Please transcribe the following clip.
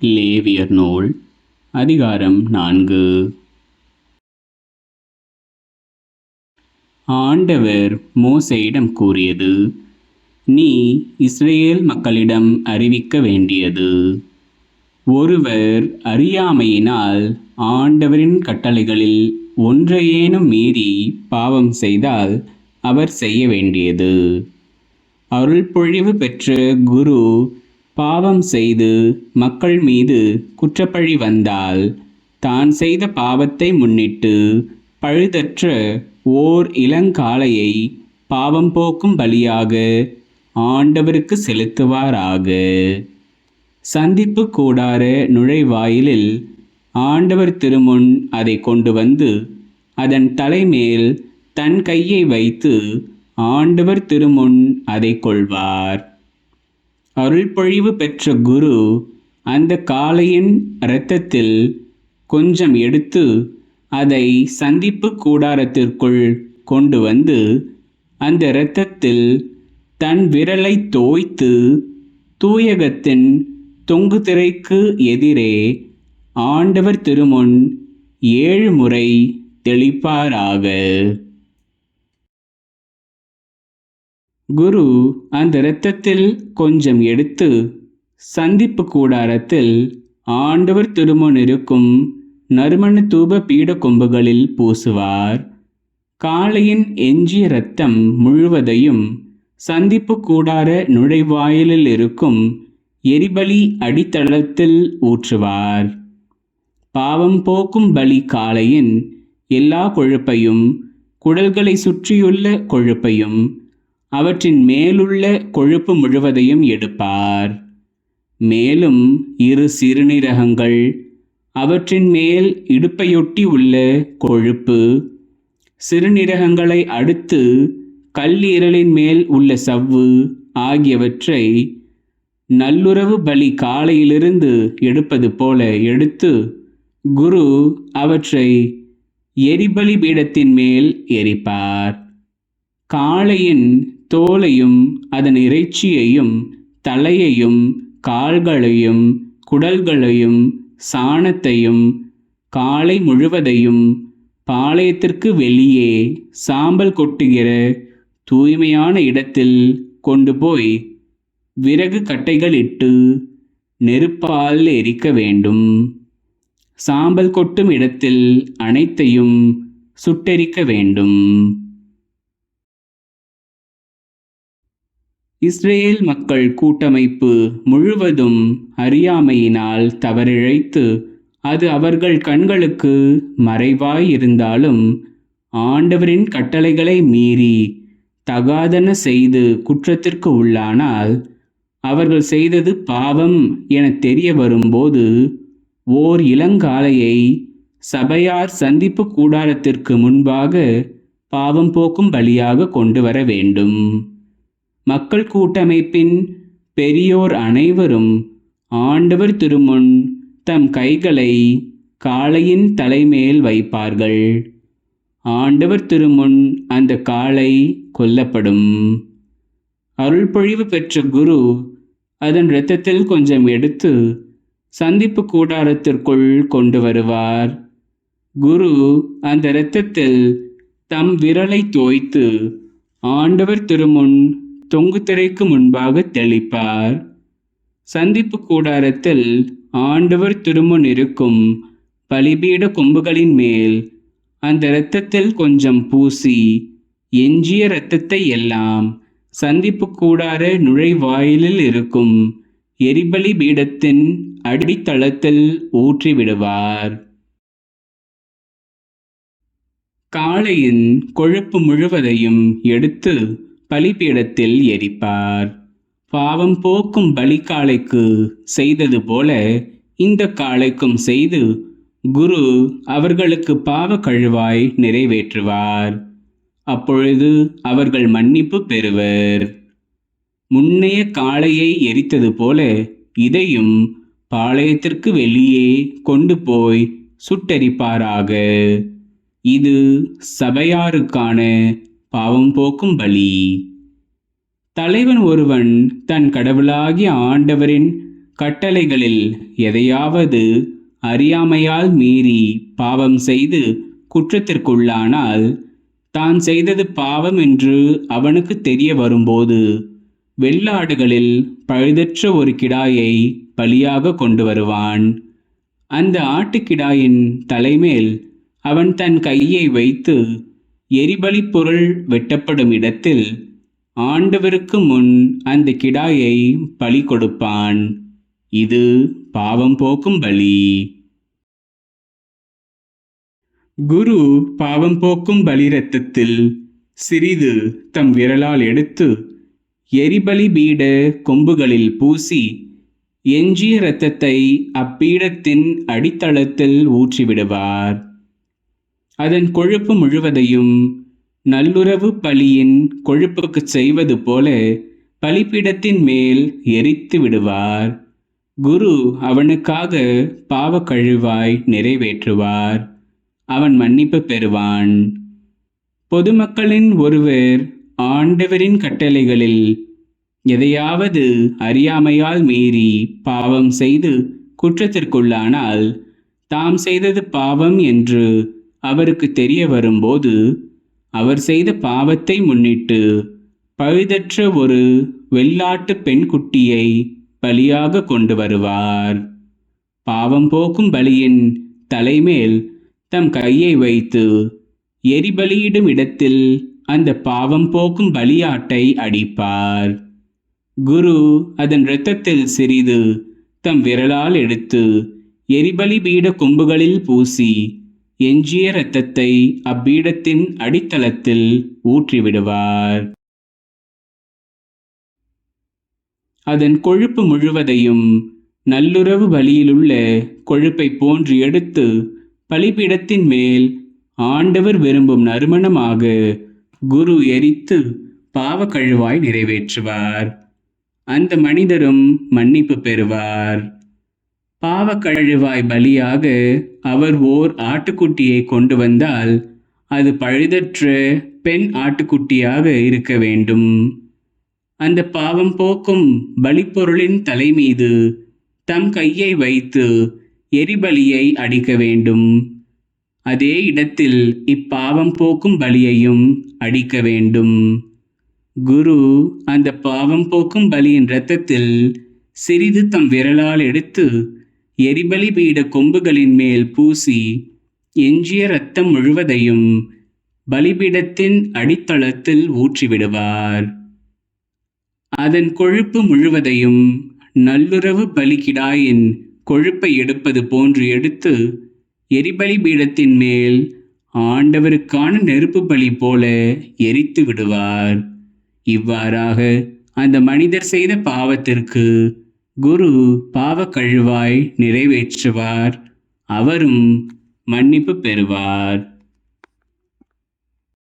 லேவியர் நூல் அதிகாரம் நான்கு. ஆண்டவர் மோசையிடம் கூறியது நீ இஸ்ரேல் மக்களிடம் அறிவிக்க வேண்டியது. ஒருவர் அறியாமையினால் ஆண்டவரின் கட்டளைகளில் ஒன்றையேனும் மீறி பாவம் செய்தால் அவர் செய்ய வேண்டியது. அருள்பொழிவு பெற்ற குரு பாவம் செய்து மக்கள் மீது குற்றப்பழி வந்தால் தான் செய்த பாவத்தை முன்னிட்டு பழுதற்ற ஓர் இளங்காளையை பாவம் போக்கும் பலியாக ஆண்டவருக்கு செலுத்துவாராக. சந்திப்பு கூடார நுழைவாயிலில் ஆண்டவர் திருமுன் அதை கொண்டு வந்து அதன் தலைமேல் தன் கையை வைத்து ஆண்டவர் திருமுன் அதை கொள்வார். அருள்பொழிவு பெற்ற குரு அந்த காளையின் இரத்தத்தில் கொஞ்சம் எடுத்து அதை சந்திப்பு கூடாரத்திற்குள் கொண்டு வந்து அந்த இரத்தத்தில் தன் விரலை தோய்த்து தூயகத்தின் தொங்கு திரைக்கு எதிரே ஆண்டவர் திருமுன் ஏழு முறை தெளிப்பாராக. குரு அந்த இரத்தத்தில் கொஞ்சம் எடுத்து சந்திப்பு கூடாரத்தில் ஆண்டவர் திருமுன் இருக்கும் நறுமண தூப பீட கொம்புகளில் பூசுவார். காளையின் எஞ்சிய இரத்தம் முழுவதையும் சந்திப்பு கூடார நுழைவாயிலில் இருக்கும் எரிபலி அடித்தளத்தில் ஊற்றுவார். பாவம் போக்கும் பலி காளையின் எல்லா கொழுப்பையும் குடல்களை சுற்றியுள்ள கொழுப்பையும் அவற்றின் மேலுள்ள கொழுப்பு முழுவதையும் எடுப்பார். மேலும் இரு சிறுநீரகங்கள் அவற்றின் மேல் இடுப்பையொட்டி உள்ள கொழுப்பு சிறுநீரகங்களை அடுத்து கல்லீரலின் மேல் உள்ள சவ்வு ஆகியவற்றை நல்லுறவு பலி காலையிலிருந்து எடுப்பது போல எடுத்து குரு அவற்றை எரிபலி பீடத்தின் மேல் எரிப்பார். காளையின் தோலையும் அதன் இறைச்சியையும் தலையையும் கால்களையும் குடல்களையும் சாணத்தையும் காலை முழுவதையும் பாளையத்திற்கு வெளியே சாம்பல் கொட்டுகிற தூய்மையான இடத்தில் கொண்டு போய் விறகு கட்டைகளிட்டு நெருப்பால் எரிக்க வேண்டும். சாம்பல் கொட்டும் இடத்தில் அனைத்தையும் சுட்டெரிக்க வேண்டும். இஸ்ரேல் மக்கள் கூட்டமைப்பு முழுவதும் அறியாமையினால் தவறிழைத்து அது அவர்கள் கண்களுக்கு மறைவாய் இருந்தாலும் ஆண்டவரின் கட்டளைகளை மீறி தகாதன செய்து குற்றத்திற்கு உள்ளானால் அவர்கள் செய்தது பாவம் என தெரிய வரும்போது ஓர் இளங்காலையை சபையார் சந்திப்பு கூடாரத்திற்கு முன்பாக பாவம் போக்கும் பலியாக கொண்டு வர வேண்டும். மக்கள் கூட்டமைப்பின் பெரியோர் அனைவரும் ஆண்டவர் திருமுன் தம் கைகளை காளையின் தலைமேல் வைப்பார்கள். ஆண்டவர் திருமுன் அந்த காளை கொல்லப்படும். அருள்பொழிவு பெற்ற குரு அதன் இரத்தத்தில் கொஞ்சம் எடுத்து சந்திப்பு கூடாரத்திற்குள் கொண்டு வருவார். குரு அந்த இரத்தத்தில் தம் விரலை தோய்த்து ஆண்டவர் திருமுன் தொங்கு திரைக்கு முன்பாக தெளிப்பார். சந்திப்பு கூடாரத்தில் ஆண்டவர் திருமுன் இருக்கும் பலிபீட கொம்புகளின் மேல் அந்த இரத்தத்தில் கொஞ்சம் பூசி எஞ்சிய இரத்தத்தை எல்லாம் சந்திப்பு கூடார நுழைவாயிலில் இருக்கும் எரிபலி பீடத்தின் அடித்தளத்தில் ஊற்றிவிடுவார். காளையின் கொழுப்பு முழுவதையும் எடுத்து பலிபீடத்தில் எரிப்பார். பாவம் போக்கும் பலிக்காளைக்கு செய்தது போல இந்த காளைக்கும் செய்து குரு அவர்களுக்கு பாவ கழுவாய் நிறைவேற்றுவார். அப்பொழுது அவர்கள் மன்னிப்பு பெறுவர். முன்னைய காளையை எரித்தது போல இதையும் பாளையத்திற்கு வெளியே கொண்டு போய் சுட்டெரிப்பாராக. இது சபையாருக்கான பாவம் போக்கும் பலி. தலைவன் ஒருவன் தன் கடவுளாகிய ஆண்டவரின் கட்டளைகளில் எதையாவது அறியாமையால் மீறி பாவம் செய்து குற்றத்திற்குள்ளானால் தான் செய்தது பாவம் என்று அவனுக்கு தெரிய வரும்போது வெள்ளாடுகளில் பழுதற்ற ஒரு கிடாயை பலியாக கொண்டு வருவான். அந்த ஆட்டுக்கிடாயின் தலைமேல் அவன் தன் கையை வைத்து எரிபலி பொருள் வெட்டப்படும் இடத்தில் ஆண்டவருக்கு முன் அந்த கிடாயை பலி கொடுப்பான். இது பாவம் போக்கும் பலி. குரு பாவம் போக்கும் பலி ரத்தத்தில் சிறிது தம் விரலால் எடுத்து எரிபலி பீட கொம்புகளில் பூசி எஞ்சிய இரத்தத்தை அப்பீடத்தின் அடித்தளத்தில் ஊற்றிவிடுவார். அதன் கொழுப்பு முழுவதையும் நல்லுறவு பலியின் கொழுப்புக்குச் செய்வது போல பலிப்பீடத்தின் மேல் எரித்து விடுவார். குரு அவனுக்காக பாவ கழுவாய் நிறைவேற்றுவார். அவன் மன்னிப்பு பெறுவான். பொதுமக்களின் ஒருவர் ஆண்டவரின் கட்டளைகளில் எதையாவது அறியாமையால் மீறி பாவம் செய்து குற்றத்திற்குள்ளானால் தாம் செய்தது பாவம் என்று அவருக்கு தெரிய வரும்போது அவர் செய்த பாவத்தை முன்னிட்டு பழுதற்ற ஒரு வெள்ளாட்டு பெண்குட்டியை பலியாக கொண்டு வருவார். பாவம் போக்கும் பலியின் தலைமேல் தம் கையை வைத்து எரிபலியிடும் இடத்தில் அந்த பாவம் போக்கும் பலியாட்டை அடிப்பார். குரு அதன் இரத்தத்தில் சிறிது தம் விரலால் எடுத்து எரிபலி பீட கொம்புகளில் பூசி எஞ்சிய இரத்தத்தை அப்பீடத்தின் அடித்தளத்தில் ஊற்றிவிடுவார். அதன் கொழுப்பு முழுவதையும் நல்லுறவு வழியிலுள்ள கொழுப்பை போன்று எடுத்து பலிபீடத்தின் மேல் ஆண்டவர் விரும்பும் நறுமணமாக குரு எரித்து பாவக்கழுவாய் நிறைவேற்றுவார். அந்த மனிதரும் மன்னிப்பு பெறுவார். பாவக்கழுவாய் பலியாக அவர் ஓர் ஆட்டுக்குட்டியை கொண்டு வந்தால் அது பழுதற்ற பெண் ஆட்டுக்குட்டியாக இருக்க வேண்டும். அந்த பாவம் போக்கும் பலிப்பொருளின் தலை மீது தம் கையை வைத்து எரிபலியை அடிக்க வேண்டும். அதே இடத்தில் இப்பாவம் போக்கும் பலியையும் அடிக்க வேண்டும். குரு அந்த பாவம் போக்கும் பலியின் இரத்தத்தில் சிறிது தம் விரலால் எடுத்து எரிபலி பீட கொம்புகளின் மேல் பூசி எஞ்சிய இரத்தம் முழுவதையும் பலிபீடத்தின் அடித்தளத்தில் ஊற்றிவிடுவார். அதன் கொழுப்பு முழுவதையும் நல்லுறவு பலிகிடாயின் கொழுப்பை எடுப்பது போன்று எடுத்து எரிபலி பீடத்தின் மேல் ஆண்டவருக்கான நெருப்பு பலி போல எரித்து விடுவார். இவ்வாறாக அந்த மனிதர் செய்த பாவத்திற்கு குரு பாவ கழுவாய் நிறைவேற்றுவார். அவரும் மன்னிப்பு பெறுவார்.